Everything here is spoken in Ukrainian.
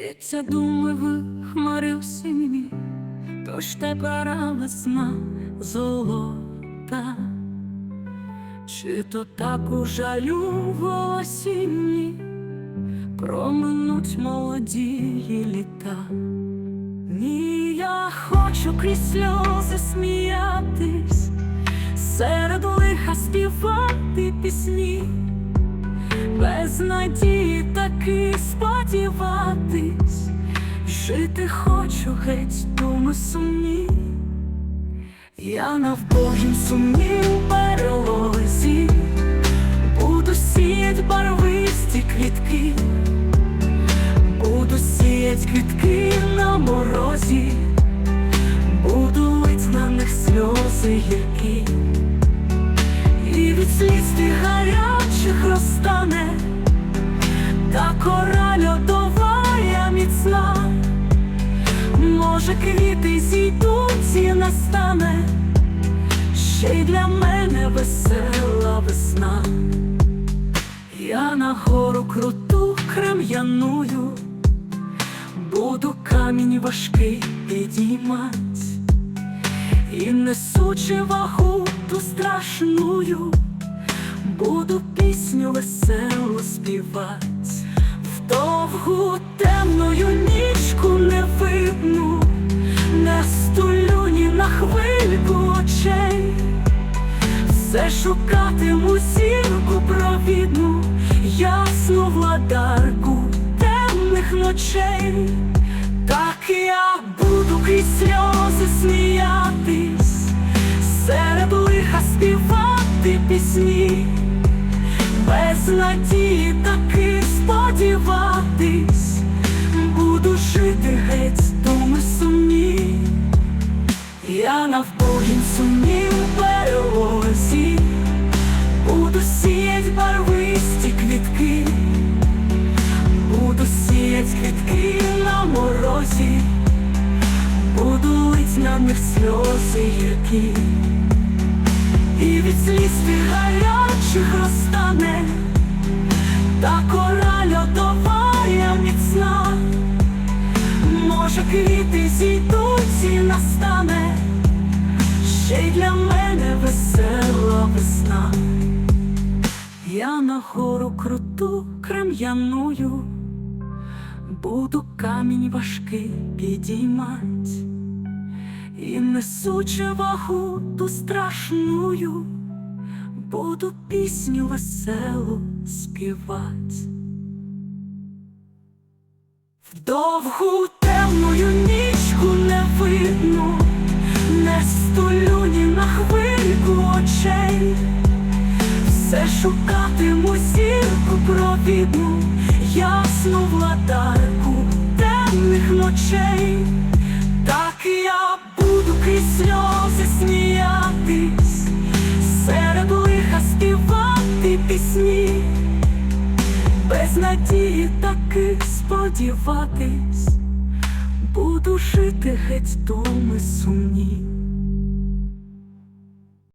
В'ється думи в хмари осінні, Дощ тепера весна золота, чи то так у жалю в осінні? Проминуть молоді літа. Ні, я хочу крізь сльози сміятись, серед лиха співати пісні, без надії таки сподіватись, жити хочу геть думи сумні. Я на вбогім сумнів перелозі, буду сіять барвисті квітки, буду сіять квітки на морозі, буду лить на них сльози гіркі, і від сліз гарячих розтане, та кора льодовая міцна. Може, квіти зійдуть і настане, ще й для мене весела весна. Я на гору круту крем'яную, буду камінь важкий підіймать, і несучи вагу ту страшную, буду пісню веселу співать. Довгу темною нічку не видну, не стулю ні на хвильку очей, все шукатиму зірку провідну, ясну владарку темних ночей, так я буду крізь сльози сміятись, серед лиха співати пісні. Без надії таки сподіватись, буду жити геть думи сумні. Я навпогін сумнів перелозі, буду сіять барвисті квітки, буду сіять квітки на морозі, буду лить на них сльози гіркі. І від сліз гарячих розтане, та кора квіти зійдуть і настане, ще й для мене весела весна. Я на гору круту крем'яную, буду камінь важкий підіймать. І несучи вагу ту страшную, буду пісню веселу співать. Довгу темною нічку не видно, не стулю ні на хвильку очей, все шукатиму зірку провідну, ясну владарку темних ночей. Так я буду крізь сльози сміятись, серед лиха співати пісні, без надії таки сподіватись, буду жити геть думи сумні.